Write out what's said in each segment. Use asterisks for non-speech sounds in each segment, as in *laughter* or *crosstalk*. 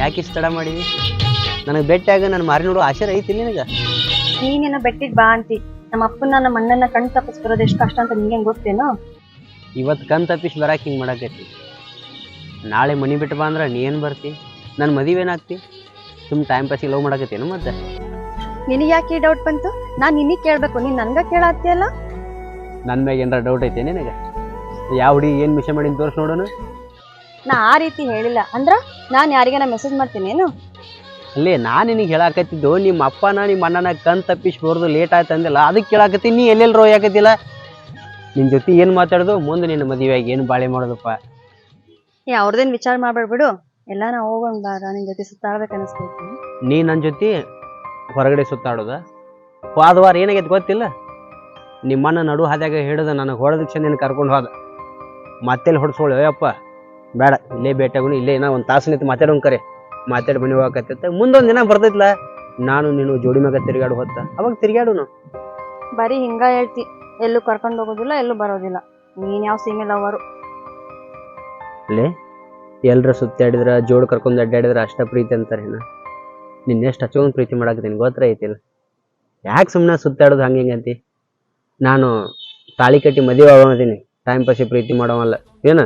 ಯಾಕೆ ಇಷ್ಟ ತಡ ನನಗೆ ಬೆಟ್ಟಾಗ ನಾನು ಮಾರಿ ನೋಡು ಆಶೆ ಐತಿ ನಿನಗೆ? ನೀನೇನೋ ಬೆಟ್ಟಿಗೆ ಬಾ ಅಂತಿ. ನಮ್ಮ ಅಪ್ಪನ ನಮ್ಮ ಅಣ್ಣನ ಕಣ್ಣು ತಪ್ಪಿಸ್ ಬರೋದು ಎಷ್ಟು ಕಷ್ಟ ಅಂತ ನಿಂಗೆ ಗೊತ್ತೇನೋ? ಇವತ್ತು ಕಣ್ ತಪ್ಪಿಸಿ ಬರಕ್ಕೆ ಹಿಂಗೆ ಮಾಡಕ್ಕೈತಿ ನಾಳೆ ಮನಿ ಬಿಟ್ಟು ಬಾ ಅಂದ್ರೆ ನೀ ಏನು ಬರ್ತಿ? ನನ್ನ ಮದುವೆ ಏನಾಗ್ತಿ? ಸುಮ್ ಟೈಮ್ ಪಾಸಿಗೆ ಲವ್ ಮಾಡಕತ್ತೇನು ಮತ್ತೆ? ನಿನಗೆ ಯಾಕೆ ಈ ಡೌಟ್ ಬಂತು? ನಾನು ನಿನಗೆ ಕೇಳಬೇಕು. ನೀನು ನನಗೆ ಕೇಳಾತ್ತೀಯಲ್ಲ? ನನ್ನ ಮ್ಯಾಗ ಏನಾರ ಡೌಟ್ ಐತೆ ನಿನಗೆ? ಯಾವ ಹುಡುಗಿ ಏನು ಮಿಷ ಮಾಡಿ ತೋರಿಸಿ ನೋಡೋಣ? ನಾ ಆ ರೀತಿ ಹೇಳಿಲ್ಲ. ಅಂದ್ರ ನಾನು ಯಾರಿಗಾನ ಮೆಸೇಜ್ ಮಾಡ್ತೀನೇನು ಅಲ್ಲೇ ನಾನು ನಿನಗೆ ಹೇಳಾಕತ್ತಿದ್ದು ನಿಮ್ಮ ಅಪ್ಪನ ನಿಮ್ಮ ಅಣ್ಣನ ಕಣ್ ತಪ್ಪಿಸಿ ಬರೋದು ಲೇಟ್ ಆಯ್ತು ಅಂದಿಲ್ಲ. ಅದಕ್ಕೆ ಕೇಳಾಕತ್ತಿ ನೀ ಎಲ್ಲೆಲ್ಲಿ ರೋಯಾಕತ್ತಿಲ್ಲ ನಿನ್ನ ಜೊತೆ ಏನು ಮಾತಾಡೋದು? ಮುಂದೆ ನಿನ್ನ ಮದುವೆಯಾಗಿ ಏನು ಬಾಳೆ ಮಾಡೋದಪ್ಪ? ಏ ಅವ್ರದೇನ್ ವಿಚಾರ ಮಾಡ್ಬೇಡ್ಬಿಡು ಎಲ್ಲ ನಾ ಹೋಗೋಣ ಬಾರ ನಿನ್ ಜೊತೆ ಸುತ್ತಾಡ್ಬೇಕು ಅನಿಸ್ತೈತಿ. ನೀ ನನ್ನ ಜೊತೆ ಹೊರಗಡೆ ಸುತ್ತಾಡೋದ? ಹೋದ ವಾರ ಏನಾಗೈತೆ ಗೊತ್ತಿಲ್ಲ? ನಿಮ್ಮನ್ನ ನಡು ಹಾದ್ಯಾಗ ಹಿಡಿದು ನನಗೆ ಹೊಡೆದಕ್ಷ ನೀನು ಕರ್ಕೊಂಡು ಹೋದ. ಮತ್ತೆಲ್ಲಿ ಅಯ್ಯಪ್ಪ ಬೇಡ ಇಲ್ಲೇ ಭೇಟಿಯಾಗೋಣ ಇಲ್ಲೇ ಏನೋ ಒಂದು ತಾಸು ನಿಂತು ಮಾತಾಡೋಣ ಕರೆ. ಮಾತಾಡಿ ಮನೆ ಹೋಗಕತ್ತೈತೆ. ಮುಂದೊಂದು ದಿನ ಬರ್ತೈತ್ಲ? ನಾನು ನೀನು ಜೋಡಿ ಮ್ಯಾಗ ತಿರುಗಾಡು ಹೊತ್ತ ಅವಾಗ ತಿರುಗಾಡು ಬರೀ ಹಿಂಗ ಹೇಳ್ತಿ ಎಲ್ಲೂ ಕರ್ಕೊಂಡು ಹೋಗೋದಿಲ್ಲ ಎಲ್ಲೂ ಬರೋದಿಲ್ಲ. ನೀನ್ ಯಾವ ಸೀಮೆ ಲವರು ಅಲ್ಲೇ ಎಲ್ರ ಸುತ್ತಾಡಿದ್ರ ಜೋಡ್ ಕರ್ಕೊಂಡು ಅಡ್ಡಾಡಿದ್ರ ಅಷ್ಟ ಪ್ರೀತಿ ಅಂತಾರೆ ಏನ? ನಿನ್ನೆಷ್ಟು ಹಚ್ಚೋಂದು ಪ್ರೀತಿ ಮಾಡಾಕತ್ತೀನಿ ಗೊತ್ತರ ಐತಿಲ್ಲ? ಯಾಕೆ ಸುಮ್ಮನೆ ಸುತ್ತಾಡೋದು ಹಂಗೆ ಹಿಂಗೆ ಅಂತಿ? ನಾನು ತಾಳಿ ಕಟ್ಟಿ ಮದುವೆ ಆಗೋದೀನಿ ಟೈಮ್ ಪಾಸಿ ಪ್ರೀತಿ ಮಾಡೋವಲ್ಲ. ಏನ?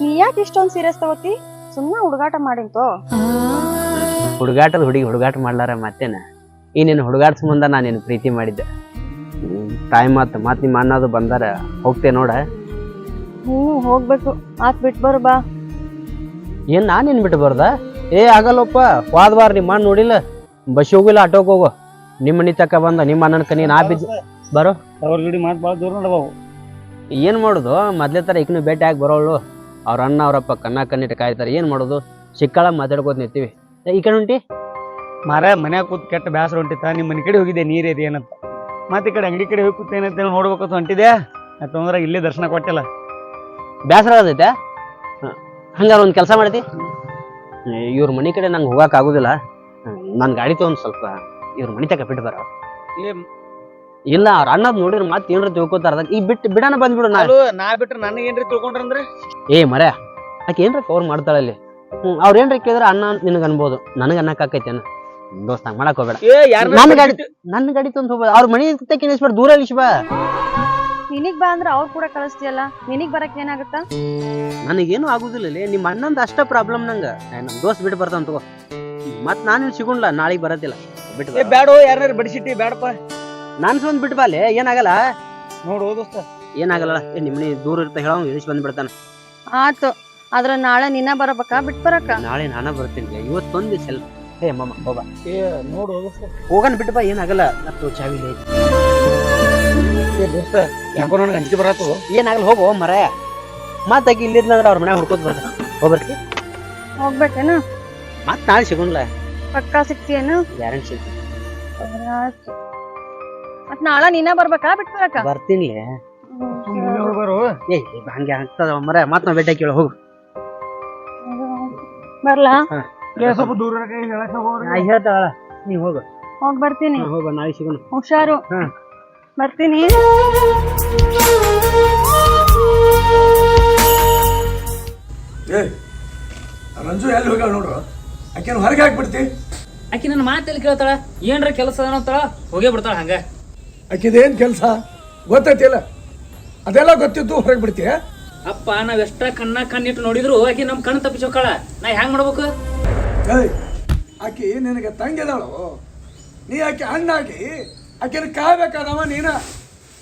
ನೀ ಯಾಕೆ ಇಷ್ಟೊಂದು ಸೀರಿಯಸ್ ತಗೋತಿ? ಸುಮ್ಮನೆ ಹುಡುಗಾಟ ಮಾಡಿಂತೋ? ಹುಡುಗಾಟದ ಹುಡುಗಿ ಹುಡುಗಾಟ ಮಾಡ್ಲಾರ ಮತ್ತೇನ? ಈ ನಿನ್ನ ಹುಡುಗಾಟ ಸಂಬಂಧ ನಾನು ನಿನ್ನ ಪ್ರೀತಿ ಮಾಡಿದ್ದೆ. ಟೈಮ್ ಮಾತು ಮತ್ತೆ ನಿಮ್ಮ ಅನ್ನೋದು ಬಂದಾರ ಹೋಗ್ತೇ ನೋಡ. ಹ್ಞೂ ಹೋಗ್ಬೇಕು. ಆತ್ ಬಿಟ್ ಬರು ಬಾ. ಏನ್ ನಾನು ನಿನ್ನ ಬಿಟ್ಟು ಬರ್ದ? ಏ ಆಗಲ್ಲಪ್ಪ. ಹೋದ ವಾರ ನಿಮ್ಮ ಅಣ್ಣ ನೋಡಿಲ್ಲ. ಬಸ್ ಹೋಗಿಲ್ಲ ಆಟೋಗೆ ಹೋಗು. ನಿಮ್ಮ ಮನಿ ತಕ ಬಂದ ನಿಮ್ಮ ಅಣ್ಣನ ಕನಿ ನಾ ಬಿದ್ದು ಬರೋ. ಅವ್ರ ಜೋಡಿ ಮಾತು ಭಾಳ ದೂರ ನೋಡಬಹುದು ಏನು ಮಾಡೋದು? ಮೊದಲೇ ತರ ಈಗಿನ ಭೇಟಿ ಆಗಿ ಬರೋಳು. ಅವ್ರ ಅಣ್ಣ ಅವರಪ್ಪ ಕಣ್ಣ ಕಣ್ಣಿಟ್ಟು ಕಾಯ್ತಾರೆ. ಏನು ಮಾಡೋದು? ಸಿಕ್ಕಳ ಮಾತಾಡ್ಕೋತ ನಿಂತೀವಿ. ಈ ಕಡೆ ಉಂಟಿ ಮಾರ ಮನ್ಯಾಗ ಕೂತ್ ಕೆಟ್ಟ ಬ್ಯಾಸರ ಹೊಂಟಿತ್ತ. ನಿಮ್ಮ ಮನೆ ಕಡೆ ಹೋಗಿದ್ದೆ ಇದೆ ಏನಂತ. ಮತ್ತೆ ಈ ಕಡೆ ಅಂಗಡಿ ಕಡೆ ಹೋಗಿ ಕೂತೇನಂತ ನೋಡ್ಬೇಕಂತ ಹೊಂಟಿದೆ ತೊಂದ್ರೆ ಇಲ್ಲೇ ದರ್ಶನ ಕೊಟ್ಟಿಲ್ಲ. ಬೇಸರ ಆಗತೈತೆ ಹಂಗಾರ ಒಂದು ಕೆಲಸ ಮಾಡ್ತಿ? ಇವ್ರ ಮನೆ ಕಡೆ ನಂಗೆ ಹೋಗಕ್ಕೆ ಆಗೋದಿಲ್ಲ. ನನ್ನ ಗಾಡಿ ತೊಗೊಂಡು ಸ್ವಲ್ಪ ಇವ್ರ ಮನೆ ತಕ ಬಿಟ್ಟು ಬರೋ. ಇಲ್ಲಿ ಅವ್ರ ಅಣ್ಣದ್ ನೋಡಿದ್ರೆ ಮತ್ತೆ ಏನ್ರ ತಿಳ್ಕೊತಾರ ಅದಕ್ಕೆ. ಈ ಬಿಟ್ಟು ಬಿಡಾನ ಬಂದ್ಬಿಡು ನಾ. ಅಲ್ಲೋ, ನಾ ಬಿಟ್ರೆ ನನಗೆ ಏನ್ರಿ ತಿಳ್ಕೊಂಡ್ರಂದ್ರೆ? ಏ ಮರೆ ಆಕೆ ಏನ್ರ ಕವರ್ ಮಾಡ್ತಾಳೆ ಅಲ್ಲಿ. ಹ್ಮ್ ಅವ್ರ ಏನ್ರ ಕೇಳಿದ್ರೆ ಅಣ್ಣ ನಿನಗೆ ಅನ್ಬೋದು. ನನಗೆ ಅನ್ನಕ್ ಆಕೈತೇನ ದೋಸ್ತ ಮಾಡಕ್ ಹೋಗ್ಬೇಡ. ಏ ಯಾರ ನನ್ನ ಗಾಡಿ ನನ್ನ ಗಾಡಿ ತಂದು ಹೋಗ್ಬೇಡ. ಅವ್ರ ಮನಿ ತಕ್ಕ ಇಳಿಸ್ಬೇಡ ದೂರ ಇಳಿಸ್ಬಾ ನಿನಗ್ ಬಾ ಅಂದ್ರೆ ಅವ್ರು ಕೂಡ ಕಳಿಸ್ತೀಯಲ್ಲ. ನಿನಗ್ ಬರಕ್ ಏನಾಗುತ್ತಾ? ನನಗೇನು ಆಗುದಿಲ್ಲ ಲೇ. ನಿಮ್ಮ ಅಣ್ಣಂದ ಅಷ್ಟ ಪ್ರಾಬ್ಲಮ್ ನಂಗ. ನಮ್ ದೋಸ್ತ್ ಬಿಟ್ಟು ಬರ್ತಾನ ತಗೋ. ಮತ್ ನಾನು ಸಿಗುಣ್ಲ ನಾಳೆಗೆ ಬರತ್ತಿಲ್ಲ. ಬಿಟ್ಟು ಏ ಬಾ. ಬ್ಯಾಡೋ ಯಾರು ಬಡಿಸಿಟ್ಟಿ ಬ್ಯಾಡಪ್ಪ. ನಾನ್ ಸುಮ್ಮನೆ ಬಿಟ್ಟು ಬಾಲೆ ಏನಾಗಲ್ಲ? ನೋಡು ದೋಸ್ತ. ಏನಾಗಲ್ಲ ಏ ನಿಮ್ಮನಿ ದೂರ ಇರ್ತಾ ಹೇಳೋ ಇಳಿಸಿ ಬಂದ್ಬಿಡ್ತಾನೆ ಆತು ಆದ್ರ ನಾಳೆ ನಿನ್ನ ಬರಬೇಕಾ ಬಿಟ್ ಬರಕ? ನಾಳೆ ನಾನ ಬರ್ತೀನಿ ಇವತ್ತೊಂದು ಸೆಲ್ ಏ ಮಮ್ಮ ಹೋಗ ಏ ನೋಡು ದೋಸ್ತ. ಹೋಗನ್ ಬಿಟ್ಟು ಬಾ ಏನಾಗಲ್ಲ ಅಷ್ಟು ಚಾವಿ ಏ ದೋಸ್ತ ಯಾಕೋ ನನಗೆ ಅಂಜಿಕೆ ಬರತ್ತು ಏನಾಗಲ್ಲ ಹೋಗೋ ಮರ ಮತ್ತಾಗಿ ಇಲ್ಲಿದ್ನಂದ್ರ ಅವ್ರ ಮನೆ ಹುಡ್ಕೋತ ಬರ್ತಾನೆ. ಹೋಗ್ಬರ್ತಿ ಹೋಗ್ಬೇಕೇನು? ಮತ್ ನಾಳೆ ಸಿಗೋಣ ಪಕ್ಕಾ ಸಿಗ್ತೀಯೇನು? ಗ್ಯಾರಂಟಿ ಸಿಗ್ತೀನಿ ಆಯ್ತು. ಮತ್ ನಾಳೆ ನೀನ ಬರ್ಬೇಕಾ? ಬಿಟ್ಟು ಬರಕ ಬರ್ತೀನಿ. ಬರು ಏ ಹಂಗೆ ಆಗ್ತದ ಮರ ಮತ್ ನಾ ಭೇಟಿ ಕೇಳ ಹೋಗು. ಬರ್ಲಾ? ಸ್ವಲ್ಪ ದೂರ ಹೇಳ್ತಾಳ ನೀ ಹೋಗು. ಹೋಗ್ ಬರ್ತೀನಿ. ಹೋಗ ನಾಳೆ ಸಿಗೋಣ. ಹುಷಾರು. ಹಾ. ಬರ್ತೀನಿ. ಏ ರಂಜು ಎಲ್ಲಿ ಹೋಗ್ಯಾಳ ನೋಡು? ಆಕೆನ ಹೊರಗೆ ಹಾಕ್ಬಿಡ್ತಿ. ಆಕಿ ನನ್ನ ಮಾತೆಲ್ಲಿ ಕೇಳ್ತಾಳ ಏನ್ರ ಕೆಲಸ ಅನ್ನೋತಾಳ ಹೋಗೇ ಬಿಡ್ತಾಳ ಹಂಗ. ಆಕಿದೇನ್ ಕೆಲಸ? ಗೊತ್ತೈತಿಲ್ಲ ಅದೆಲ್ಲ ಗೊತ್ತಿದ್ದು ಹೊರಗೆ ಬಿಡ್ತೀಯ? ಅಪ್ಪ ನಾವ್ ಎಷ್ಟ ಕಣ್ಣ ಕಣ್ಣಿಟ್ಟು ನೋಡಿದ್ರು ಆಕಿ ನಮ್ ಕಣ್ಣು ತಪ್ಪಿಸೋಕಾಳ ನಾ ಹೆಂಗ್ ಮಾಡ್ಬೇಕು? ಏಯ್ ಆಕಿ ನಿನಗೆ ತಂಗಿದಾಳು ನೀ ಆಕೆ ಹಣ್ಣಾಗಿ ಆಕಿನ ಕಾಯ್ಬೇಕಾದವ ನೀನ?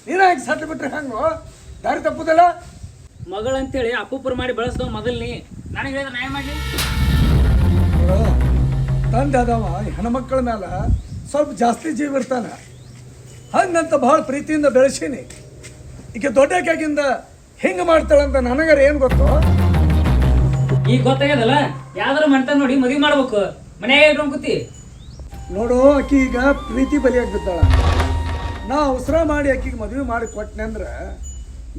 ನೀನ ಆಕೆ ಸತ್ತು ಬಿಟ್ರೆ ಹೆಂಗು? ದಾರಿ ತಪ್ಪುದಲ್ಲ? ಮಗಳಂತೇಳಿ ಅಪ್ಪುಪುರ ಮಾಡಿ ಬೆಳೆಸ್ದವ್ ಮೊದಲ್ ನೀ. ನನಗೆ ಹೇಳಿದ್ರೆ ನಾ ಏನ್ ಮಾಡ್ಲಿ? ತಂದೆ ಅದಾವ ಹೆಣ್ಮಕ್ಳ ಮೇಲೆ ಸ್ವಲ್ಪ ಜಾಸ್ತಿ ಜೀವ ಇರ್ತಾನ. ಹಂಗಂತ ಭಾಳ ಪ್ರೀತಿಯಿಂದ ಬೆಳೆಸೀನಿ. ಈಕೆ ದೊಡ್ಡಕ್ಕಾಗಿಂದ ಹಿಂಗೆ ಮಾಡ್ತಾಳಂತ ನನಗಾರ ಏನು ಗೊತ್ತು? ಈಗ ಗೊತ್ತಾಗ್ಯದಲ್ಲ? ಯಾವ್ದಾರು ಮಾಡ್ತಾನ ನೋಡಿ ಮದುವೆ ಮಾಡ್ಬೇಕು. ಮನೆಯಾಗ ಇಟ್ಕೊಂಡ್ ಕೂತಿ ನೋಡು ಆಕಿ ಈಗ ಪ್ರೀತಿ ಬಲಿಯಾಗಿ ಬಿದ್ದಾಳ ನಾ ಅವಸರ ಮಾಡಿ ಆಕಿಗೆ ಮದುವೆ ಮಾಡಿ ಕೊಟ್ಟನೆ ಅಂದ್ರೆ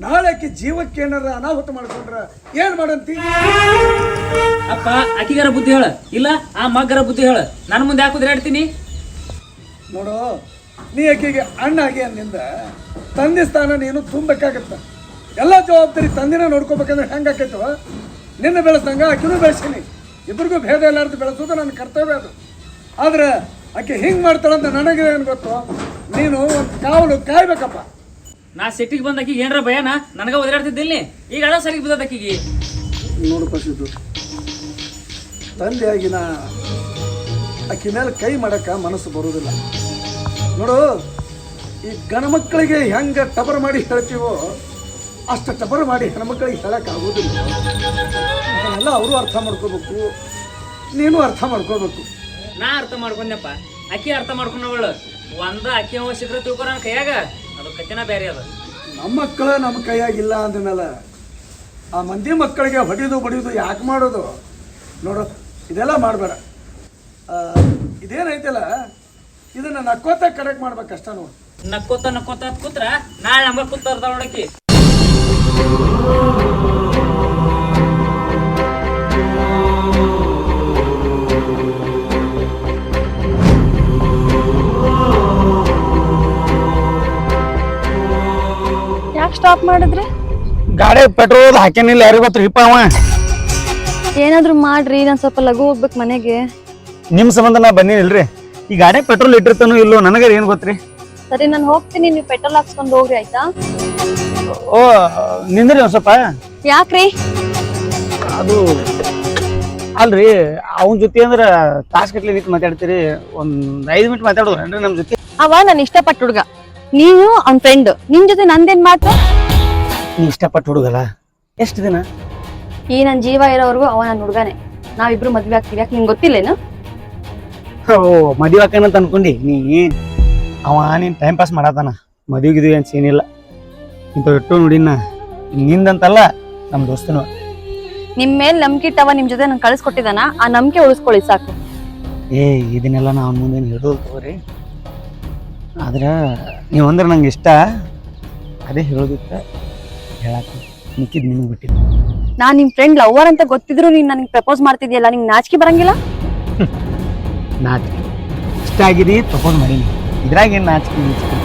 ನಾಳೆ ಆಕಿ ಜೀವಕ್ಕೆ ಏನಾರ ಅನಾಹುತ ಮಾಡ್ಕೊಂಡ್ರ ಏನ್ ಮಾಡಂತಿ? ಅಪ್ಪ ಆಕಿಗಾರ ಬುದ್ಧಿ ಹೇಳ. ಇಲ್ಲ ಆ ಮಗ್ಗರ ಬುದ್ಧಿ ಹೇಳ. ನನ್ನ ಮುಂದೆ ಯಾಕೆ ಹೇಳ್ತೀನಿ ನೋಡು ನೀ ಆಕಿಗೆ ಅಣ್ಣಾಗಿ ಅನ್ನಿಂದ ತಂದೆ ಸ್ಥಾನ ನೀನು ತುಂಬಬೇಕಾಗತ್ತೆ. ಎಲ್ಲ ಜವಾಬ್ದಾರಿ ತಂದಿನ ನೋಡ್ಕೋಬೇಕಂದ್ರೆ ಹೆಂಗಾಕೈತವ ನಿನ್ನ ಬೆಳೆಸ್ದಂಗ ಆಕೆನೂ ಬೆಳೆಸೀನಿ ಇಬ್ಬರಿಗೂ ಭೇದ ಇಲ್ಲಾರ್ದು ಬೆಳೆಸೋದು ನನ್ನ ಕರ್ತವ್ಯ ಅದು. ಆದ್ರೆ ಆಕೆ ಹಿಂಗೆ ಮಾಡ್ತಾಳಂತ ನನಗೆ ಏನು ಗೊತ್ತು? ನೀನು ಒಂದು ಕಾವಲು ಕಾಯ್ಬೇಕಪ್ಪ. ನಾ ಸಿಟ್ಟಿಗೆ ಬಂದ ಆಕಿಗೆ ಏನರ ಭಯನ? ನನಗ ಒದರಾಡ್ತಿದ್ದಿಲ್ಲಿ ಈಗ ಅಣ್ಣ ಸರಿಗೆ ಬಿದ್ದದ ಆಕಿಗೆ ನೋಡು ಪಶುದು ತಂದೆಯಾಗಿ ನಾ ಆಕೆ ಮೇಲೆ ಕೈ ಮಾಡಕ್ಕೆ ಮನಸ್ಸು ಬರುವುದಿಲ್ಲ. ನೋಡು ಈ ಗಣಮಕ್ಕಳಿಗೆ ಹೆಂಗೆ ಟಬರ್ ಮಾಡಿ ಹೇಳ್ತೀವೋ ಅಷ್ಟು ಟಬರ್ ಮಾಡಿ ಹೆಣ್ಮಕ್ಳಿಗೆ ಹೇಳಕ್ಕೆ ಆಗೋದಿಲ್ಲ. ಅದನ್ನೆಲ್ಲ ಅವರು ಅರ್ಥ ಮಾಡ್ಕೋಬೇಕು ನೀನು ಅರ್ಥ ಮಾಡ್ಕೋಬೇಕು. ನಾ ಅರ್ಥ ಮಾಡ್ಕೊಂಡೆಪ್ಪ. ಅಕ್ಕಿ ಅರ್ಥ ಮಾಡ್ಕೊಂಡವಳು ಒಂದ ಅಕ್ಕಿ ಅವ ಸಿಕ್ಕರೆ ತಿಳ್ಕೊರ ನನ್ನ ಕೈಯಾಗ ಅದು ಕಚ್ಚಿನ ಬೇರೆ ಅದ. ನಮ್ಮ ಮಕ್ಕಳು ನಮ್ಮ ಕೈಯಾಗಿಲ್ಲ ಅಂದಮೇಲೆ ಆ ಮಂದಿ ಮಕ್ಕಳಿಗೆ ಹೊಡಿದು ಬಡಿಯೋದು ಯಾಕೆ ಮಾಡೋದು? ನೋಡು ಇದೆಲ್ಲ ಮಾಡಬೇಡ. ಇದೇನೈತಲ್ಲ ಇದನ್ನು ನಕ್ಕೋತ ಕರೆಕ್ಟ್ ಮಾಡ್ಬೇಕಷ್ಟ ನೋಡು. ನಕ್ಕೋತ ನಕ್ಕೋತ ಕೂತ್ರ ನಾಳೆ ನಮ್ಮ ಕೂತಾರ್ದ ನೋಡಕಿ ಯಾಕೆ ಸ್ಟಾಪ್ ಮಾಡಿದ್ರಿ? ಗಾಡಿ ಪೆಟ್ರೋಲ್ ಹಾಕಿನಿಲ್ಲ ಯಾರಿಗೂ ಗೊತ್ತ್ರಿಪ್ಪ ಅವ? ಏನಾದ್ರೂ ಮಾಡ್ರಿ ನಾನು ಸ್ವಲ್ಪ ಲಘು ಹೋಗ್ಬೇಕು ಮನೆಗೆ. ನಿಮ್ಮ ಸಂಬಂಧ ನಾ ಬಂದಿನಿಲ್ರಿ. ಈ ಗಾಡಿ ಪೆಟ್ರೋಲ್ ಇಟ್ಟಿರ್ತಾನೋ ಇಲ್ಲೋ ನನಗರ ಏನ್ ಗೊತ್ತ್ರಿ? ಸರಿ ನಾನು ಹೋಗ್ತೀನಿ ನೀವು ಪೆಟ್ರೋಲ್ ಹಾಕ್ಸ್ಕೊಂಡು ಹೋಗ್ರಿ ಆಯ್ತಾ? ಓ ನಿಂದ್ರಿ ಒಂದ್ ಸ್ವಲ್ಪ? ಯಾಕ್ರಿ? ಅದು ಅಲ್ರಿ ಅವನ್ ಜೊತೆ ಅಂದ್ರ ತಾಸ್ ಗಟ್ಲೆ ನಿಂತು ಮಾತಾಡ್ತೀರಿ ಒಂದ್ ಐದು ಮಿನಿಟ್ ಮಾತಾಡೋದ್ರಿ ನಮ್ ಜೊತೆ? ಅವ ನಾನು ಇಷ್ಟಪಟ್ಟ ಹುಡುಗ. ನೀನು ಅವ್ನ ಫ್ರೆಂಡ್ ನಿನ್ ಜೊತೆ ನಂದೇನ್ ಮಾತು? ನೀ ಇಷ್ಟಪಟ್ಟ ಹುಡುಗಲ್ಲ? ಎಷ್ಟು ದಿನ? ಈ ನನ್ ಜೀವ ಇರೋವರೆಗೂ ಅವ ನನ್ ಹುಡುಗನೇ. ನಾವಿಬ್ರು ಮದ್ವೆ ಆಗ್ತೀವಿ. ಯಾಕೆ ನಿಂಗೆ ಗೊತ್ತಿಲ್ಲೇನು? ಓ ಮದುವೆ ಅಂತ ಅನ್ಕೊಂಡಿ. ನೀ ಅವ ನೀನ್ ಟೈಮ್ ಪಾಸ್ ಮಾಡತಾನ. ಮದುವೆ ಗಿದ್ವಿ ಅಂತ ಏನಿಲ್ಲ ಇಂಥ ಇಟ್ಟು ನೋಡಿನ ನಿಂದಂತಲ್ಲ ನಮ್ಮ ದೋಸ್ತನು. ನಿಮ್ ಮೇಲೆ ನಂಬಿಕೆ ಇಟ್ಟವ ನಿಮ್ ಜೊತೆ ನಂಗೆ ಕಳಿಸ್ಕೊಟ್ಟಿದಾನ ಆ ನಂಬಿಕೆ ಉಳಿಸ್ಕೊಳ್ಳಿ ಸಾಕು. ಏ ಇದನ್ನೆಲ್ಲ ನಾ ಅವ್ನ ಮುಂದೆ ಹೇಳೋದು ತಗೋರಿ. ಆದ್ರೆ ನೀವು ಅಂದ್ರೆ ನಂಗೆ ಇಷ್ಟ. ಅದೇ ಹೇಳೋದಿತ್ತ. ಹೇಳಾಕ ಮಿಕ್ಕಿದ್ ನಿಮ್ಗೆ ಬಿಟ್ಟಿದ್ದು. ನಾನು ನಿಮ್ ಫ್ರೆಂಡ್ ಲವರ್ ಅಂತ ಗೊತ್ತಿದ್ರು ನೀನು ನನಗೆ ಪ್ರಪೋಸ್ ಮಾಡ್ತಿದ್ಯಲ್ಲ ನಿಂಗೆ ನಾಚಿಕೆ ಬರಂಗಿಲ್ಲ? ನಾಚಿಕೆ ಇಷ್ಟ ಆಗಿದೆ ತಗೊಂಡು ಮಾಡೀನಿ ಇದ್ರಾಗ ಏನು ನಾಚಿಕೆ ನಾಚಿಕೆ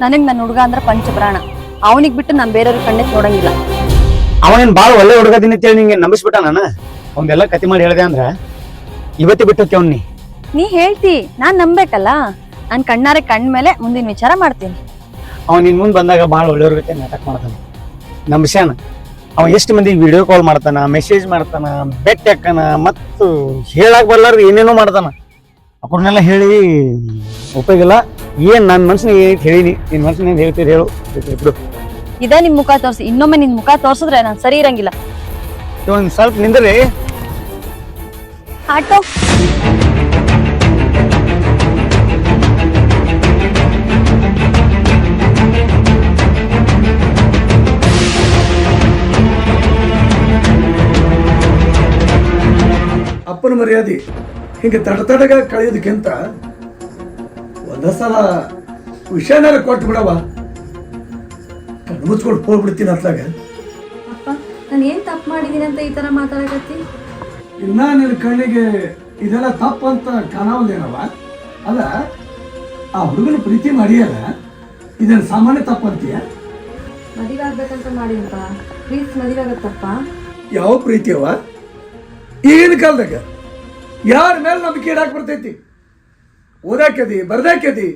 ನನಗೆ ನನ್ನ ಹುಡುಗ ಅಂದ್ರೆ ಪಂಚಪ್ರಾಣ. ಅವನಿಗೆ ಬಿಟ್ಟು ನಾನು ಬೇರೆಯವ್ರ ಕಣ್ಣೆ ನೋಡಂಗಿಲ್ಲ. ಅವನೇನು ಭಾಳ ಒಳ್ಳೆ ಹುಡುಗದಿನ ಅಂತೇಳಿ ನಿಂಗೆ ನಂಬಿಸ್ಬಿಟ್ಟ ನಾನು? ಅವನ್ನೆಲ್ಲ ಕತಿ ಮಾಡಿ ಹೇಳಿದೆ ಅಂದ್ರೆ? ಇವತ್ತೇ ಬಿಟ್ಟು ಅವ್ನಿ ನೀ? ಹೇಳ್ತಿ ನಾನು ನಂಬೇಕಲ್ಲ ನಾನ್ ಕಣ್ಣಾರೆ ಕಣ್ಣ ಮೇಲೆ ಮುಂದಿನ ವಿಚಾರ ಮಾಡ್ತೀನಿ. ಅವನು ನಿನ್ ಮುಂದೆ ಬಂದಾಗ ಭಾಳ ಒಳ್ಳೆಯವ್ರ ಜೊತೆ ನಾಟಕ ಮಾಡ್ತಾನೆ. ನಂಬಿಸ್ಯಾನ? ಅವ ಎಷ್ಟು ಮಂದಿಗೆ ವಿಡಿಯೋ ಕಾಲ್ ಮಾಡ್ತಾನ ಮೆಸೇಜ್ ಮಾಡ್ತಾನ ಬೆಟ್ಟ ಹಾಕನ ಮತ್ತು ಹೇಳಕ್ ಬರ್ಲಾರ್ದು ಏನೇನೋ ಮಾಡ್ತಾನ. ಅವ್ರನ್ನೆಲ್ಲ ಹೇಳಿ ಉಪಯೋಗ ಇಲ್ಲ. ಏನ್ ನನ್ನ ಮನ್ಸಿನ ಏನ್ ಹೇಳಿನಿ ನಿನ್ ಮನ್ಸಿನ ಏನ್ ಹೇಳ್ತೀರಿ ಹೇಳು. ಬಿಡು. ಇದ ನಿಮ್ ಮುಖ ತೋರ್ಸಿ ಇನ್ನೊಮ್ಮೆ ನಿನ್ ಮುಖ ತೋರ್ಸಿದ್ರೆ ನಾನ್ ಸರಿ ಇರಂಗಿಲ್ಲ. ಒಂದ್ ಸ್ವಲ್ಪ ನಿಂದ್ರಿ. ಆಟೋ. ಅಪ್ಪನ ಮರ್ಯಾದೆ. ಹಿಂಗೆ ತಡತಡಗ ಕಳೆಯೋದಕ್ಕಿಂತ ಒಂದ ಸಲ ವಿಷಯನಾರ ಕೊಟ್ಟು ಬಿಡವ ಕಣ್ಮುಚ್ಕೊಂಡು ಹೋಗ್ಬಿಡ್ತೀನಿ ಅತ್ಲಾಗ. ಅಪ್ಪ ನಾನು ಏನ್ ತಪ್ಪು ಮಾಡಿದೀನಿ ಅಂತ ಈ ತರ ಮಾತಾಡಕತ್ತಿ? ಇನ್ನ ನಿನ್ನ ಕಣ್ಣಿಗೆ ಇದೆಲ್ಲ ತಪ್ಪು ಅಂತ ಕಾಣವಲ್ಲೇನವ ಅಲ್ಲ ಆ ಹುಡುಗನ ಪ್ರೀತಿ ಮಾಡಿಯಲ್ಲ ಇದನ್ನ ಸಾಮಾನ್ಯ ತಪ್ಪು ಅಂತೀಯ? ಮದುವೆ ಆಗ್ಬೇಕಂತ ಮಾಡಿಲ್ಪ ಪ್ಲೀಸ್ ಮದುವೆ ಆಗತ್ತಪ್ಪ ಯಾವ ಪ್ರೀತಿಯವ ಈಗಿನ ಕಾಲದಾಗ. ಯಾರ ಮೇಲೆ ನಂಬಿಕೆ ಇಡಾಕ್ ಬರ್ತೈತಿ? ಓದಾಕ್ಯದಿ ಬರ್ದಾಕ್ಯದಿ?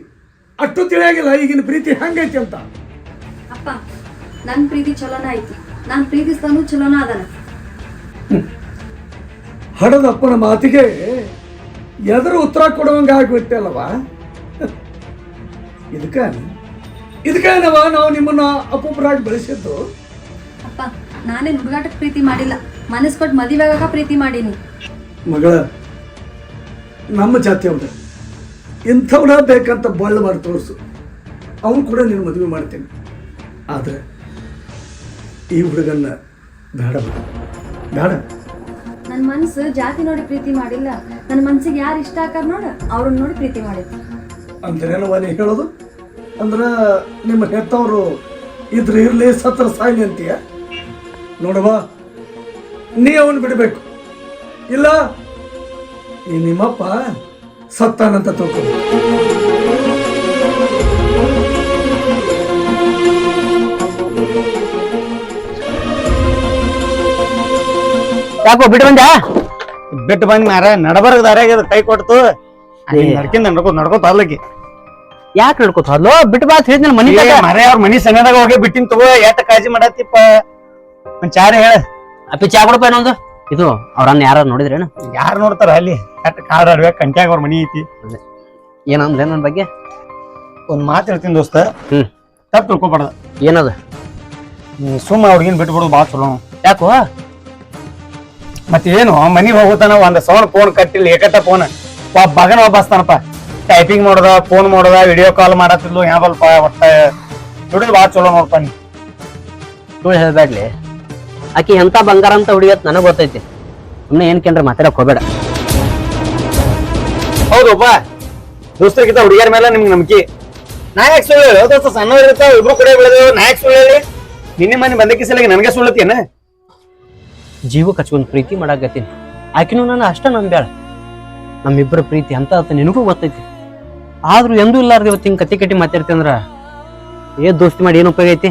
ಅಷ್ಟು ತಿಳಿಯಾಗಿಲ್ಲ ಈಗಿನ ಪ್ರೀತಿ ಹಂಗೈತಿ ಅಂತ. ಅಪ್ಪ ನನ್ನ ಪ್ರೀತಿ ಚಲೋನ ಐತಿ. ನಾನು ಪ್ರೀತಿಸ್ತಾನು ಚಲೋನ ಅದನ. ಹಡದಪ್ಪನ ಮಾತಿಗೆ ಎದುರು ಉತ್ತರ ಕೊಡುವಂಗ ಆಗ್ಬಿಟ್ಟಲ್ಲವ ಇದಕ್ಕೆ ಇದಕ್ಕೇನವ ನಾವು ನಿಮ್ಮನ್ನ ಅಪೂಪರಾಗಿ ಬೆಳೆಸಿದ್ದು? ಅಪ್ಪ ನಾನೇ ಹುಡುಗಾಟಕ್ಕೆ ಪ್ರೀತಿ ಮಾಡಿಲ್ಲ. ಮನಸ್ಸು ಕೊಟ್ಟು ಮದುವೆ ಪ್ರೀತಿ ಮಾಡೀನಿ. ಮಗಳ ನಮ್ಮ ಜಾತಿಯವ್ರೆ ಇಂಥವ್ರ ಬೇಕಂತ ಬಳ್ಳ ಮಾಡಿ ತೋರಿಸು. ಅವನು ಕೂಡ ನೀನು ಮದುವೆ ಮಾಡ್ತೀನಿ. ಆದರೆ ಈ ಹುಡುಗನ್ನ ಬೇಡ. ಬೇಡ. ನನ್ನ ಮನಸ್ಸು ಜಾತಿ ನೋಡಿ ಪ್ರೀತಿ ಮಾಡಿಲ್ಲ. ನನ್ನ ಮನ್ಸಿಗೆ ಯಾರು ಇಷ್ಟ ಆಕಾರ ನೋಡ ಅವ್ರನ್ನ ನೋಡಿ ಪ್ರೀತಿ ಮಾಡಿ. ಅಂದ್ರೇನು ನೀ ಹೇಳೋದು? ಅಂದ್ರೆ ನಿಮ್ಮ ಹೆತ್ತವರು ಇದ್ರೆ ಇರಲಿ ಸತ್ರ ಸಾಯ್ಲಿ ಅಂತೀಯ? ನೋಡವಾ ನೀ ಅವನು ಬಿಡಬೇಕು. ಇಲ್ಲ ಈ ನಿಮ್ಮಪ್ಪ ಸತ್ತಾನಂತ ತಿಳ್ಕೊ. ಯಾಕೋ ಬಿಟ್ಟು ಬಂದ್ಯಾ? ಬಿಟ್ಟು ಬಂದ್ ಮಾರ ನಡಬರ್ಗ ದಾರ್ಯಾಗ ಕೈ ಕೊಡ್ತು. ನಡ್ಕಿಂದ ನಡ್ಕೋ ನಡ್ಕೋತ ಅಲ್ಲಕಿ ಯಾಕೆ ನಡ್ಕೋತ? ಅಲ್ಲೋ ಬಿಟ್ಟು ಬಾ ಅಂತ ಹೇಳಿದ್ನ ಮನಿ ಮರೆ ಅವ್ರ ಮನಿ ಸಣ್ಣದಾಗ ಹೋಗಿ ಬಿಟ್ಟಿನ ತಗೋ ಎಟ್ಟ ಕಾಳಜಿ ಮಾಡತ್ತಿಪ್ಪ. ಒಂದ್ ಚಾರ ಹೇಳ. ಅಪ್ಪಿ ಚಾ ಕೊಡಪ್ಪ ಇನ್ನೊಂದು. ಇದು ಅವ್ರನ್ನ ಯಾರು ನೋಡಿದ್ರೇನು? ಯಾರು ನೋಡ್ತಾರ ಅಲ್ಲಿ? ಕಾಡ್ ಆಡ್ಬೇಕು ಕಂಟ್ಯಾಗ ಅವ್ರ ಮನಿ ಐತಿ. ಏನಂದ್ರೆ ನನ್ನ ಬಗ್ಗೆ? ಒಂದ್ ಮಾತು ಹೇಳ್ತೀನಿ ದೋಸ್ತ. ಹ್ಮ್. ತಪ್ಪು ತಿಳ್ಕೊಬಾರ್ದ. ಏನದ? ನೀ ಸುಮ್ಮ ಅವ್ರಿಗೇನ್ ಬಿಟ್ಬಿಡೋದು ಭಾಳ ಚಲೋ. ಯಾಕೋ? ಮತ್ತೆ ಏನು ಮನಿಗ್ ಹೋಗುತ್ತಾನ ಒಂದ್ ಸೌಂಡ್ ಫೋನ್ ಕಟ್ಟಿಲ್ಲ ಏಕಟ್ಟ ಫೋನ್. ಒಬ್ಬ ಬಗನ ಒಬ್ಬ ಟೈಪಿಂಗ್ ಮಾಡೋದ ಫೋನ್ ಮಾಡೋದ ವಿಡಿಯೋ ಕಾಲ್ ಮಾಡತ್ತಿದ್ಲು ಯಾವಲ್ಪ ಒಟ್ಟ. ದುಡಿದು ಭಾಳ ಚಲೋ ನೋಡ್ಪ ನೀ. ಸುಳ್ಳು ಹೇಳ್ಬೇಡ್ಲಿ. ಆಕಿ ಎಂತ ಬಂಗಾರ ಅಂತ ಹುಡುಗತ್ ನನಗ್ ಗೊತ್ತೈತಿ. ಸುಮ್ಮನೆ ಏನ್ ಕೇಂದ್ರ ಮಾತಾಡಕ್ ಹೋಗ್ಬೇಡ. ಹೌದಪ್ಪ ದೋಸ್ತರಿಗಿಂತ ಹುಡುಗಿಯರ ಮೇಲೆ ನಿಮ್ಗೆ ನಂಬಿಕೆ. ನಾಯಕ್ ಯಾಕೆ ಸುಳ್ಳು ಹೇಳಿ ದೋಸ್ತ ಸಣ್ಣ ಇರ್ತಾವ ಇಬ್ರು ಕೂಡ ಬೆಳೆದೇವು ನಾ ಯಾಕೆ ಸುಳ್ಳು ಹೇಳಿ. ನಿನ್ನೆ ಮನೆ ಬಂದಕ್ಕೆ ಸಲಿಗೆ ನನಗೆ ಸುಳ್ಳತ್ತೇನ ಜೀವ ಕಚ್ಕೊಂಡು ಪ್ರೀತಿ ಮಾಡಾಕತ್ತೀನಿ ಆಕಿನೂ ನಾನು ಅಷ್ಟ ನಂಬ್ಯಾಳ. ನಮ್ಮಿಬ್ಬರ ಪ್ರೀತಿ ಅಂತ ಅಂತ ನಿನಗೂ ಗೊತ್ತೈತಿ. ಆದ್ರೂ ಎಂದೂ ಇಲ್ಲಾರ್ದ ಇವತ್ತು ಹಿಂಗ್ ಕತ್ತಿ ಕಟ್ಟಿ ಮಾತಾಡ್ತಿ ಅಂದ್ರ ಏ ದೋಸ್ತಿ ಮಾಡಿ ಏನು ಉಪಯೋಗ ಐತಿ?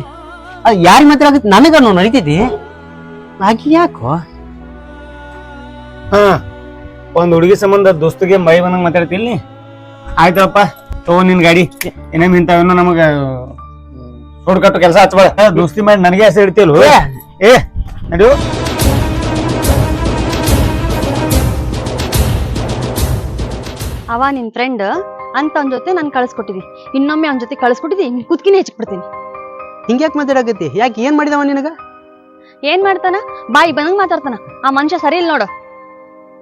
ಅದು ಯಾರಿಗೆ ಮಾತಾಡಕತ್ತಿ? ನನಗ ನಾವು ನಡೀತೈತಿ? ಆಕಿ ಯಾಕೋ ಹಾ ಒಂದ್ ಹುಡುಗಿ ಸಂಬಂಧ ದೋಸ್ತಿಗೆ ಮೈ ಬಂದಂಗ ಮಾತಾಡ್ತಿಲ್ಲ ಆಯ್ತಪ್ಪ ತಗೋ ನಿನ್ ಗಾಡಿ. ಏನೇನ್ ಇಂಥವೇನೋ ನಮಗ ಸೋಡ್ ಕಟ್ಟು ಕೆಲಸ ಹಚ್ಬೇಡ. ದೋಸ್ತಿ ಮಾಡಿ ನನಗೆ ಹೆಸರು ಇಡ್ತಿಲ್ ಏ! ನಡಿಯು ಅವ ನಿನ್ ಫ್ರೆಂಡ್ ಅಂತ ಅವನ ಜೊತೆ ನಾನು ಕಳಿಸ್ಕೊಟ್ಟಿದಿ. ಇನ್ನೊಮ್ಮೆ ಅವನ ಜೊತೆ ಕಳಿಸ್ಕೊಟ್ಟಿದಿ ನಿನ್ ಕುದ್ಕಿನೇ ಹೆಚ್ಚಿಬಿಡ್ತೀನಿ ಹಿಂಗ್ಯಾಕ್ ಮಾತಾಡಕತ್ತಿ? ಯಾಕೆ ಏನ್ ಮಾಡಿದವ ನಿನಗ? ಏನ್ ಮಾಡ್ತಾನ? ಬಾಯಿ ಬಂದಂಗ್ ಮಾತಾಡ್ತಾನ. ಆ ಮನುಷ್ಯ ಸರಿ ಇಲ್ಲ ನೋಡು.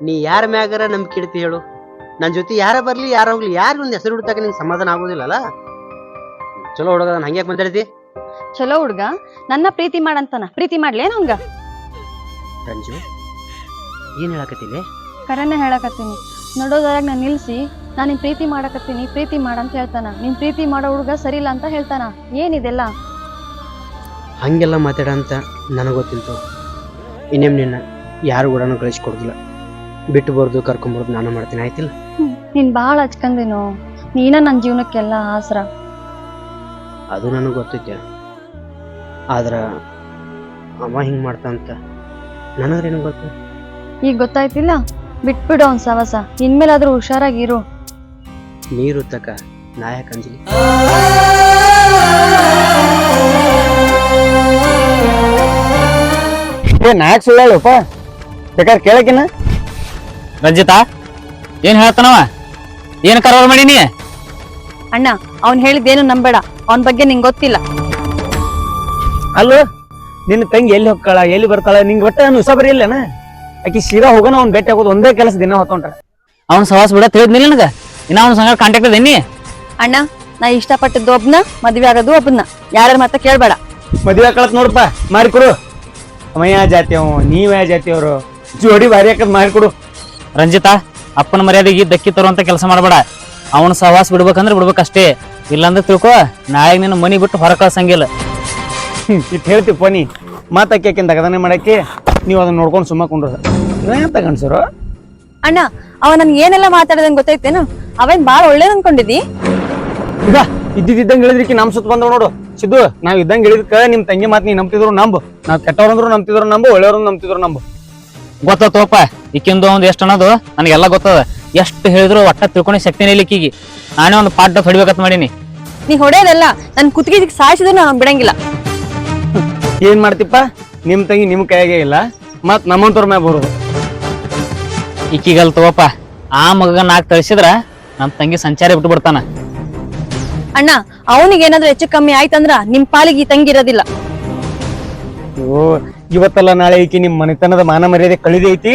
ನೀ ಯಾರ ಮ್ಯಾಗರ ನಂಬಿಕೆ ಇಡ್ತಿ ಹೇಳು. ನನ್ನ ಜೊತೆ ಯಾರ ಬರ್ಲಿ ಯಾರ ಹೋಗ್ಲಿ ಯಾರು ಒಂದು ಹೆಸರು ಹುಡ್ತಾಗ ನಿಂಗೆ ಸಮಾಧಾನ ಆಗೋದಿಲ್ಲಲ್ಲ? ಚಲೋ ಹುಡುಗ ನಾನು ಹಂಗ್ಯಾಕ್ ಮಾತಾಡ್ತಿ? ಚಲೋ ಹುಡ್ಗ ನನ್ನ ಪ್ರೀತಿ ಮಾಡಂತಾನ. ಪ್ರೀತಿ ಮಾಡ್ಲೇನ ಹಂಗ? ರಂಜು ಏನ್ ಹೇಳಕತ್ತಿಲ್ಲ ಕರೆನೇ ಹೇಳಕತ್ತೀನಿ. ನೋಡೋದ್ರಾಗ ನಾನು ನಿಲ್ಸಿ ನಾನು ನಿನ್ ಪ್ರೀತಿ ಮಾಡಕತ್ತೀನಿ ಪ್ರೀತಿ ಮಾಡ ಅಂತ ಹೇಳ್ತಾನ. ನಿನ್ ಪ್ರೀತಿ ಮಾಡೋ ಹುಡುಗ ಸರಿ ಇಲ್ಲ ಅಂತ ಹೇಳ್ತಾನ. ಏನಿದೆಲ್ಲ? ಹಂಗೆಲ್ಲ ಮಾತಾಡ ಅಂತ ನನಗೆ ಗೊತ್ತಿಲ್ತು ಇನ್ನೇಮ್ ನಿನ್ನ ಯಾರು ಕೂಡ ಕಳಿಸ್ಕೊಡ್ದಿಲ್ಲ ಬಿಟ್ಟು ಬರ್ದು ಕರ್ಕೊಂಬರ್ದು ನಾನು ಮಾಡ್ತೀನಿ ಆಯ್ತಿಲ್ಲ? ನೀನ್ ಬಹಳ ಹಚ್ಕಂದೇನು ನೀನ ನನ್ನ ಜೀವನಕ್ಕೆಲ್ಲ ಆಸರ. ಅದು ನನಗೆ ಗೊತ್ತೈತೆ. ಆದ್ರ ಅಮ್ಮ ಹಿಂಗ್ ಮಾಡ್ತಾನಂತ ನನಗ್ರೇನು ಗೊತ್ತು? ಈಗ ಗೊತ್ತಾಯ್ತಿಲ್ಲ? ಬಿಟ್ಬಿಡು ಅವ್ನ್ ಸವಸ. ಇನ್ಮೇಲಾದ್ರೂ ಹುಷಾರಾಗಿರು ನೀರು ತಕ ನಾಯಕ ಅಂಜಲಿ. ನಾಯಕ್ ಸುಳ್ಳು ಹೇಳಪ್ಪ. ಬೇಕಾದ್ರೆ ಕೇಳಕಿನ ರಂಜಿತಾ ಏನ್ ಹೇಳ್ತಾನವ? ಏನ್ ಕರಾರು ಮಾಡಿನಿ? ಅಣ್ಣ ಅವ್ನ್ ಹೇಳಿದ್ದೇನು ನಂಬೇಡ. ಅವನ್ ಬಗ್ಗೆ ನಿಂಗ್ ಗೊತ್ತಿಲ್ಲ. ಅಲ್ಲೋ ನಿನ್ನ ತಂಗಿ ಎಲ್ಲಿ ಹೋಗ್ತಾಳ ಎಲ್ಲಿ ಬರ್ತಾಳ ನಿಂಗೆ ಒಟ್ಟ ನಾನು ಹೊಸ ಬರೀ ಇಲ್ಲನ ಆಕಿ ಶಿರಾ ಹೋಗೋಣ ಅವ್ನ್ ಭೇಟಿ ಆಗೋದು ಒಂದೇ ಕೆಲಸ ದಿನ ಹೊತ್ತೊಂಡ್ರ ಅವ್ನ ಸವಾಸ್ ಬಿಡ ತಿಳಿದ್ನಿಲ್ಲ ನನಗ? ಇನ್ನ ಅವ್ನ ಸಂಗ ಕಾಂಟ್ಯಾಕ್ಟ್ ಅದೇನಿ? ಅಣ್ಣ ನಾ ಇಷ್ಟಪಟ್ಟಿದ್ದು ಒಬ್ನ ಮದ್ವೆ ಆಗೋದು ಒಬ್ಬನ ಯಾರ ಮಾತ ಕೇಳ್ಬೇಡ. ಮದುವೆ ಕಳತ್ ನೋಡಪ್ಪ ಮಾರಿಕೊಡು ಅವ ಯಾ ಜಾತಿ ಅವ ನೀವ್ ಯಾ ಜಾತಿ ಅವರು ಜೋಡಿ ಭಾರಿ ಹಾಕದ್ ಮಾಡಿಕೊಡು ರಂಜಿತಾ ಅಪ್ಪನ ಮರ್ಯಾದೆಗೆ ದಕ್ಕಿ ತರುವಂತ ಕೆಲಸ ಮಾಡಬೇಡ. ಅವನ ಸಹವಾಸ ಬಿಡ್ಬೇಕಂದ್ರೆ ಬಿಡ್ಬೇಕಷ್ಟೇ. ಇಲ್ಲಾಂದ್ರೆ ತಿಳ್ಕೊ ನಾಳೆ ನಿನ್ನ ಮನಿ ಬಿಟ್ಟು ಹೊರ ಕಳ್ಸಂಗಿಲ್ಲ. ಇಟ್ ಹೇಳ್ತೀವಿ ಪೋನಿ. ಮಾತಾಕ್ಯಾಕಿಂದ ಅದನ್ನೇ ಮಾಡಕ್ಕೆ ನೀವು ಅದನ್ನ ನೋಡ್ಕೊಂಡು ಸುಮ್ಮ ಕೊಂಡ್ರ. ಏನಂತ ಗಂಡ್ಸರು? ಅಣ್ಣ ಅವ ನನ್ಗೆ ಏನೆಲ್ಲ ಮಾತಾಡಿದಂಗ್ ಗೊತ್ತೈತೇನು ಅವೇನ್ ಬಾಳ ಒಳ್ಳೇದ್ ಅನ್ಕೊಂಡಿದ್ದಿ ಈಗ ಇದ್ದಿದ್ದಂಗೆ ಹೇಳಿದ್ರಿಕಿ ನಮ್ ಸುತ್ತ ಬಂದವ್ ನೋಡು. ಸಿದ್ದು ನಾವ್ ಇದ್ದಂಗೆ ಹೇಳಿದ್ಕ ನಿಮ್ ತಂಗಿ ಮಾತ್ ನೀ ನಂಬ್ತಿದ್ರು ನಂಬು. ನಾವ್ ಕೆಟ್ಟವ್ರಂದ್ರು ನಂಬ್ತಿದ್ರು ನಂಬು ಒಳ್ಳೆಯವ್ರು ನಂಬ್ತಿದ್ರು ನಂಬು. ಗೊತ್ತೋಪ ಈಕಿಂದು ಒಂದ್ ಎಷ್ಟು ಅನ್ನೋದು ನನಗೆಲ್ಲ ಗೊತ್ತದ. ಎಷ್ಟು ಹೇಳಿದ್ರು ಒಟ್ಟ ತಿಳ್ಕೊಳೋ ಶಕ್ತಿನೇ ಇಲ್ಲ ಈಕಿಗೆ. ನಾನೇ ಒಂದು ಪಾಠ ಹೊಡಿಬೇಕಂತ ಮಾಡೀನಿ. ನೀ ಹೊಡೆಯೋದಲ್ಲ ನನ್ ಕುತ್ತಿಗೆ ಸಾಯಿಸಿದ್ರು ನಾನು ಬಿಡಂಗಿಲ್ಲ. ಏನ್ ಮಾಡ್ತಿಪ್ಪ? ನಿಮ್ ತಂಗಿ ನಿಮ್ ಕೈಯಾಗೆ ಇಲ್ಲ ಮತ್ ನಮ್ಮಂತವ್ರ ಮ್ಯಾಗ ಬರೋದು. ಈಕಿಗಲ್ ತಗೋಪ ಆ ಮಗ ನಾಕ್ ತಳಿಸಿದ್ರ ನಮ್ ತಂಗಿ ಸಂಚಾರ ಬಿಟ್ಟು ಬಿಡ್ತಾನ ಅಣ್ಣ ಅವನಿಗೆ ಏನಾದ್ರೂ ಹೆಚ್ಚು ಕಮ್ಮಿ ಆಯ್ತಂದ್ರ ನಿಮ್ ಪಾಲಿಗೆ ಈ ತಂಗಿ ಇರೋದಿಲ್ಲ. ಓ ಇವತ್ತಲ್ಲ ನಾಳೆ ಈಕಿ ನಿಮ್ ಮನೆತನದ ಮಾನ ಮರ್ಯಾದೆ ಕಳಿದೆ ಐತಿ.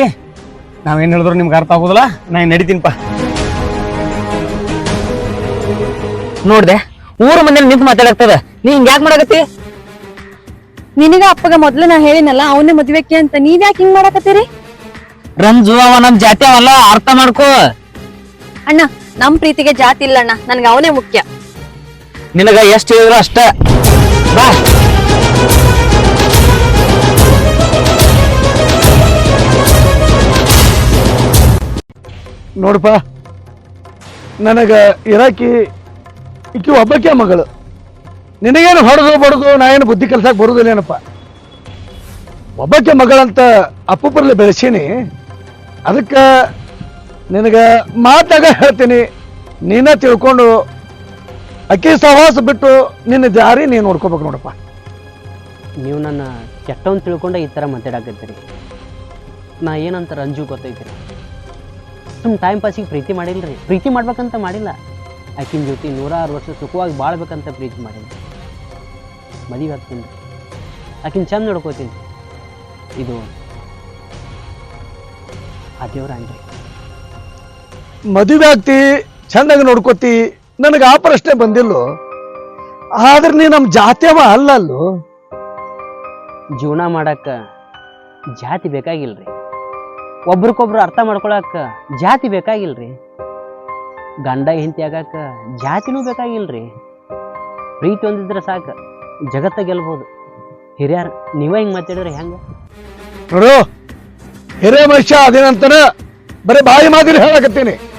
ನಾವೇನ್ ಹೇಳಿದ್ರು ನಿಮ್ಗೆ ಅರ್ಥ ಆಗೋದಿಲ್ಲ? ನಾ ನಡಿತೀನಿಪ್ಪ ನೋಡ್ದೆ ಊರ ಮನೇಲಿ ನಿಂತು ಮಾತಾಡಕ್ತದ ನೀ ಹಿಂಗ್ ಯಾಕೆ ಮಾಡಕತ್ತಿ? ನಿನಗ ಅಪ್ಪಗ ಮೊದ್ಲು ನಾ ಹೇಳಿನಲ್ಲ ಅವನೇ ಮದ್ವೆಕ್ಕೆ ಅಂತ ನೀವ್ ಯಾಕೆ ಹಿಂಗ್ ಮಾಡಕತ್ತೀರಿ? ರಂಜು ಅವ ನಮ್ ಜಾತಿ ಅವಲ್ಲ ಅರ್ಥ ಮಾಡ್ಕೋ. ಅಣ್ಣ ನಮ್ ಪ್ರೀತಿಗೆ ಜಾತಿ ಇಲ್ಲ ಅಣ್ಣ ನನ್ಗೆ ಅವನೇ ಮುಖ್ಯ. ನಿನಗ ಎಷ್ಟು ಹೇಳಿದ್ರು ಅಷ್ಟ. ಬಾ. ನೋಡಪ್ಪ, ನನಗ ಇರಾಕಿ ಇಕ್ಕಿ ಒಬ್ಬಕ್ಕೆ ಮಗಳು. ನಿನಗೇನು ಹೊಡೆದು ಬಡದು ನಾ ಏನು ಬುದ್ಧಿ ಕಲ್ಸಕ್ಕೆ ಬರುದಿಲ್ಲೇನಪ್ಪ ಒಬ್ಬಕ್ಕೆ ಮಗಳಂತ ಅಪ್ಪುಪರ್ಲೆ ಬೆಳೆಸೀನಿ. ಅದಕ್ಕೆ ನಿನಗೆ ಮಾತಾಗ ಹೇಳ್ತೀನಿ. ನೀನ ತಿಳ್ಕೊಂಡು ಅಕ್ಕಿ ಸಹವಾಸ ಬಿಟ್ಟು ನಿನ್ನ ದಾರಿ ನೀನು ನೋಡ್ಕೋಬೇಕು ನೋಡಪ್ಪ. ನೀವು ನನ್ನ ಕೆಟ್ಟವನ್ ತಿಳ್ಕೊಂಡೆ ಈ ಥರ ಮಾತಾಡಕತ್ತೀರಿ. ನಾ ಏನಂತ ರಂಜು ಗೊತ್ತೈತಿರಿ. ಸುಮ್ಮ ಟೈಮ್ ಪಾಸಿಗೆ ಪ್ರೀತಿ ಮಾಡಿಲ್ರಿ. ಪ್ರೀತಿ ಮಾಡ್ಬೇಕಂತ ಮಾಡಿಲ್ಲ. ಆಕಿನ ಜೊತೆ ನೂರಾರು ವರ್ಷ ಸುಖವಾಗಿ ಬಾಳ್ಬೇಕಂತ ಪ್ರೀತಿ ಮಾಡಿಲ್ಲ. ಮದುವೆ ಆಗ್ತೀನಿ. ಆಕಿನ ಚಂದ ನೋಡ್ಕೋತೀನಿ. ಇದು ಆ ದೇವ್ರ ಮದುವೆ ಆಗ್ತಿ ಚಂದಾಗಿ ನೋಡ್ಕೋತಿ. ನನಗೆ ಆ ಪ್ರಶ್ನೆ ಬಂದಿಲ್ಲೋ. ಆದ್ರೆ ನೀ ನಮ್ಮ ಜಾತಿಯವ ಅಲ್ಲಲ್ಲೋ. ಜೀವನ ಮಾಡಕ್ಕ ಜಾತಿ ಬೇಕಾಗಿಲ್ರಿ. ಒಬ್ರಿಗೊಬ್ರು ಅರ್ಥ ಮಾಡ್ಕೊಳಕ್ಕ ಜಾತಿ ಬೇಕಾಗಿಲ್ರಿ. ಗಂಡ ಹೆಂಡತಿ ಆಗಾಕ ಜಾತಿನೂ ಬೇಕಾಗಿಲ್ರಿ. ಪ್ರೀತಿ ಒಂದಿದ್ರೆ ಸಾಕು ಜಗತ್ತ ಗೆಲ್ಬೋದು. ಹಿರಿಯರ್ ನೀವೇ ಹಿಂಗೆ ಮಾತಾಡಿದ್ರೆ ಹೆಂಗ? ನೋಡು ಹಿರೇ ಮನುಷ್ಯ ಅದೇನಂತಾನೆ ಬರೀ ಬಾಯಿ ಮಾತಿನ ಹೇಳಕತ್ತೀನಿ.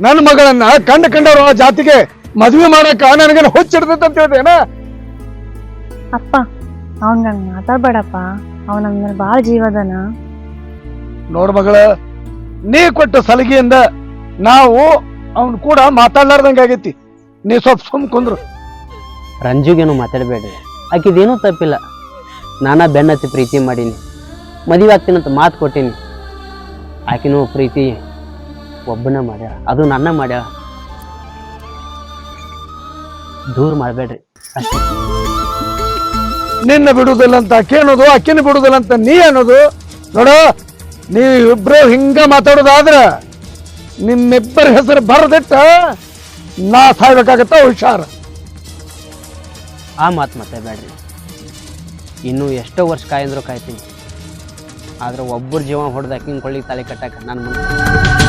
ನನ್ನ ಮಗಳನ್ನ ಕಂಡ ಕಂಡವ್ರ ಆ ಜಾತಿಗೆ ಮದುವೆ ಮಾಡಕ್ಕ ನನಗೆ ಹುಚ್ಚಿಡ್ತೈತೆ ಅಂತ ಹೇಳ್ದೇನ ಅಪ್ಪ ಅವನ್ ಹಂಗ ಮಾತಾಡ್ಬೇಡಪ್ಪ ಅವನ ಮೇಲೆ ಭಾಳ ಜೀವದನ ನೋಡ್ ಮಗಳ ನೀ ಕೊಟ್ಟ ಸಲಿಗೆಯಿಂದ ನಾವು ಅವನ್ ಕೂಡ ಮಾತಾಡ್ಲಾರ್ದಂಗ ಆಗೈತಿ. ನೀ ಸ್ವಲ್ಪ ಸುಮ್ ಕುಂದ್ರು. ರಂಜುಗೇನು ಮಾತಾಡಬೇಡ್ರಿ. ಆಕಿದೇನೂ ತಪ್ಪಿಲ್ಲ. ನಾನಾ ಬೆನ್ನತ್ತಿ ಪ್ರೀತಿ ಮಾಡೀನಿ. ಮದುವೆ ಆಗ್ತೀನಂತ ಮಾತು ಕೊಟ್ಟೀನಿ. ಆಕಿನೂ ಪ್ರೀತಿ ಒಬ್ಬನ ಮಾಡ್ಯ. ಅದು ನನ್ನ ಮಾಡ್ಯಾಳ ದೂರ ಮಾಡಬೇಡ್ರಿ. ಅಷ್ಟೇ. ನಿನ್ನ ಬಿಡುದಿಲ್ಲ ಅಂತ ಅಕ್ಕಿ ಅನ್ನೋದು ಅಕ್ಕಿನ ಬಿಡುದಿಲ್ಲ ಅಂತ ನೀ ಅನ್ನೋದು. ನೋಡು ನೀವು ಇಬ್ರು ಹಿಂಗ ಮಾತಾಡೋದಾದ್ರೆ ನಿಮ್ಮಿಬ್ಬರ ಹೆಸರು ಬರದಿಟ್ಟ ನಾ ಸಾಯ್ಬೇಕಾಗತ್ತ ಹುಷಾರ. ಆ ಮಾತು ಬೇಡ್ರಿ. ಇನ್ನೂ ಎಷ್ಟೋ ವರ್ಷ ಕಾಯಂದ್ರು ಕಾಯ್ತೀನಿ. ಆದ್ರೆ ಒಬ್ಬರು ಜೀವ ಹೊಡೆದು ಅಕ್ಕಿನ ಕೊಳ್ಳಿಗೆ ತಲೆ ಕಟ್ಟಕ್ಕೆ ನಾನು ಮುಂದೆ.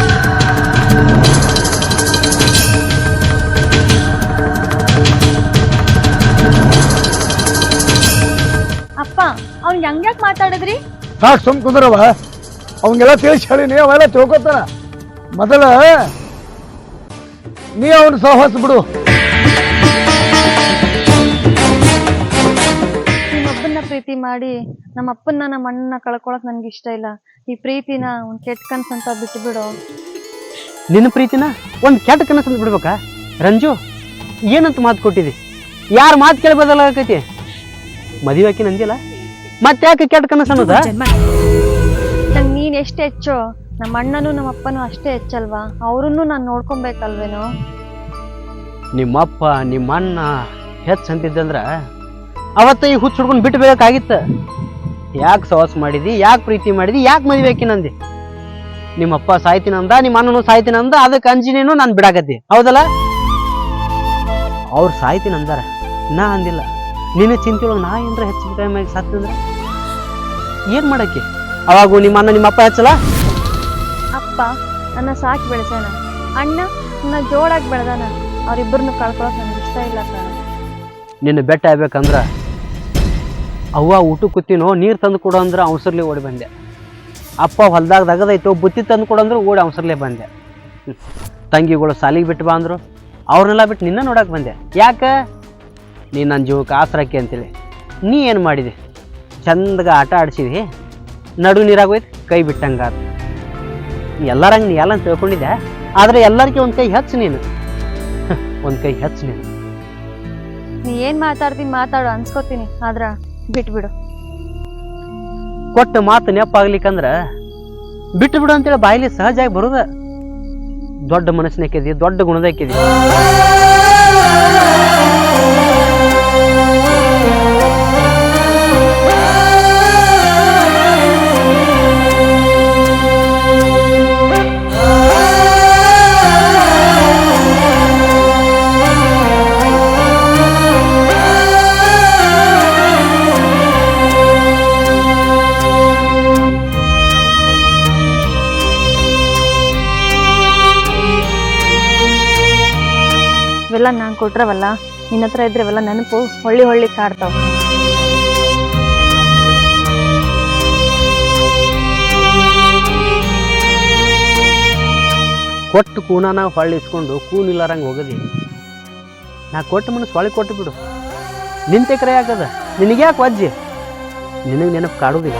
ಅಪ್ಪ ಅವ್ನಿಗೆ ಹಂಗ್ಯಾಕ್ ಮಾತಾಡಿದ್ರಿ? ಸಾಕು ಸುಮ್ ಕುಂದ್ರವ. ಅವಂಗೆಲ್ಲ ತಿಳಿಸಿ ಹೇಳಿನಿ ಅವೆಲ್ಲ ತಿಳ್ಕೊತಾನ ಮೊದಲ ನೀ ಅವನ ಸಾಹಸ ಬಿಡು. ನಿಮ್ಮಪ್ಪನ್ನ ಪ್ರೀತಿ ಮಾಡಿ ನಮ್ಮ ಅಪ್ಪನ್ನ ನಮ್ಮ ಅಣ್ಣನ ಕಳ್ಕೊಳಕ್ ನನ್ಗೆ ಇಷ್ಟ ಇಲ್ಲ. ಈ ಪ್ರೀತಿನ ಒಂದ್ ಕೆಟ್ಟ ಕನ್ಸ್ ಅಂತ ಬಿಟ್ಟು ಬಿಡು ನಿನ್ನ ಪ್ರೀತಿನ ಒಂದು ಕೆಟ್ಟ ಕನಸು ಬಿಡ್ಬೇಕಾ? ರಂಜು ಏನಂತ ಮಾತು ಕೊಟ್ಟಿದಿ? ಯಾರ ಮಾತು ಕೇಳಿ ಆಕೈತಿ? ಮದುವೆ ಹಾಕಿ ನಂದಿಲ್ಲ ಮತ್ತೆ ಯಾಕೆ ಕೆಟ್ಟ ಕನಸು ಅನ್ನೋದ? ನಂಗ್ ನೀನ್ ಎಷ್ಟು ಹೆಚ್ಚು ನಮ್ಮ ಅಣ್ಣನೂ ನಮ್ಮ ಅಪ್ಪನೂ ಅಷ್ಟೇ ಹೆಚ್ಚಲ್ವಾ? ಅವ್ರನ್ನೂ ನಾನು ನೋಡ್ಕೊಬೇಕಲ್ವೇನೋ? ನಿಮ್ಮಪ್ಪ ನಿಮ್ಮ ಅಣ್ಣ ಹೆಚ್ಚು ಅಂತಿದ್ದಂದ್ರ ಅವತ್ತ ಈ ಹುಚ್ಚ ಹುಡ್ಕೊಂಡು ಬಿಟ್ಟು ಬೇಕಾಗಿತ್ತು ಯಾಕೆ ಸವಾಸ ಮಾಡಿದಿ ಯಾಕೆ ಪ್ರೀತಿ ಮಾಡಿದಿ ಯಾಕೆ ಮದುವೆ ಹಾಕಿ ನಂದಿ ನಿಮ್ಮಪ್ಪ ಸಾಯ್ತೀನಂದ ನಿಮ್ಮ ಅಣ್ಣನು ಸಾಯ್ತೀನಂದ ಅದಕ್ಕೆ ಅಂಜಿನೇನು ನಾನು ಬಿಡಾಕತ್ತಿ. ಹೌದಲ್ಲ? ಅವ್ರು ಸಾಯ್ತೀನಂದಾರ ನಾ ಅಂದಿಲ್ಲ. ನಿನ್ನ ಚಿಂತೆ ಒಳಗೆ ನಾ ಏನ್ರ ಹೆಚ್ಚಿನ ಟೈಮ್ ಆಗಿ ಸತ್ತಂದ್ರ? ಏನ್ ಮಾಡಕ್ಕೆ? ಅವಾಗ ನಿಮ್ಮ ಅಣ್ಣ ನಿಮ್ಮಪ್ಪ ಹೆಚ್ಚಲ್ಲ? ಅಪ್ಪ ನನ್ನ ಸಾಕಿ ಬೆಳೆಸೋಣ ಅಣ್ಣ ನನ್ನ ಜೋಳಾಗಿ ಬೆಳೆದಾನ. ಅವ್ರಿಬ್ಬರನ್ನು ಕಳ್ಕೊಳಕ್ ನನಗೆ ಇಷ್ಟ ಇಲ್ಲ ಸರ್. ನಿನ್ನ ಬೆಟ್ಟ ಆಗ್ಬೇಕಂದ್ರ ಅವ್ವ ಊಟ ಕೂತಿನೋ ನೀರು ತಂದು ಕೊಡು ಅಂದ್ರೆ ಅವಸರ್ಲಿ ಓಡಿ ಬಂದೆ. ಅಪ್ಪ ಹೊಲ್ದಾಗ ದಗದೈತೋ ಬುತ್ತಿ ತಂದು ಕೊಡಂದ್ರು ಓಡಿ ಅವಸರ್ಲೆ ಬಂದೆ. ತಂಗಿಗಳು ಸಾಲಿಗೆ ಬಿಟ್ಟು ಬಾ ಅಂದ್ರು. ಅವ್ರನ್ನೆಲ್ಲ ಬಿಟ್ಟು ನಿನ್ನ ನೋಡಕ್ಕೆ ಬಂದೆ. ಯಾಕೆ? ನೀ ನನ್ನ ಜೀವಕ್ಕೆ ಆಸರಾಕಿ ಅಂತೇಳಿ ನೀ ಏನು ಮಾಡಿದೆ? ಚಂದಗೆ ಆಟ ಆಡಿಸಿದಿ? ನಡು ನೀರಾಗೋಯ್ತು ಕೈ ಬಿಟ್ಟಂಗಾತ ಎಲ್ಲರಂಗೆ ನೀ ಎಲ್ಲ ತಿಳ್ಕೊಂಡಿದ್ದೆ ಆದರೆ ಎಲ್ಲರಿಗೆ ಒಂದು ಕೈ ಹೆಚ್ಚು ನೀನು. *laughs* ಒಂದು ಕೈ ಹೆಚ್ಚು ನೀನು. ನೀ ಏನು ಮಾತಾಡ್ತೀನಿ ಮಾತಾಡು, ಅನ್ಸ್ಕೋತೀನಿ. ಆದ್ರೆ ಬಿಟ್ಬಿಡು. ಕೊಟ್ಟ ಮಾತು ನೆಪ್ಪಾಗ್ಲಿಕ್ಕಂದ್ರ ಬಿಟ್ಟು ಬಿಡು ಅಂತೇಳಿ ಬಾಯಿಲಿ ಸಹಜವಾಗಿ ಬರುದ. ದೊಡ್ಡ ಮನಸ್ಸಿನಕ್ಕಿದಿ ದೊಡ್ಡ ಗುಣದ ಇವೆಲ್ಲ ಕೊಟ್ರವಲ್ಲ, ನಿನ್ನ ಹತ್ರ ಇದ್ರವಲ್ಲ ನೆನಪು ಹೊಳ್ಳಿ ಹೊಳ್ಳಿ ಕಾಡ್ತಾವ ಕೊಟ್ಟು ಕೂನಾನ ಹೊಳ್ಳಿಸ್ಕೊಂಡು ಕೂನ್ ಇಲ್ಲಾರಂಗೆ ಹೋಗದಿ. ನಾ ಕೊಟ್ಟು ಮನಸ್ಸು ಹೊಳ್ಳಿ ಕೊಟ್ಟು ಬಿಡು. ನಿಂತೆ ಕರೆ ಆಗದ ನಿನಗ್ಯಾಕೆ ವಜ್ಜಿ? ನಿನಗೆ ನೆನಪು ಕಾಡುದಿಲ್ಲ.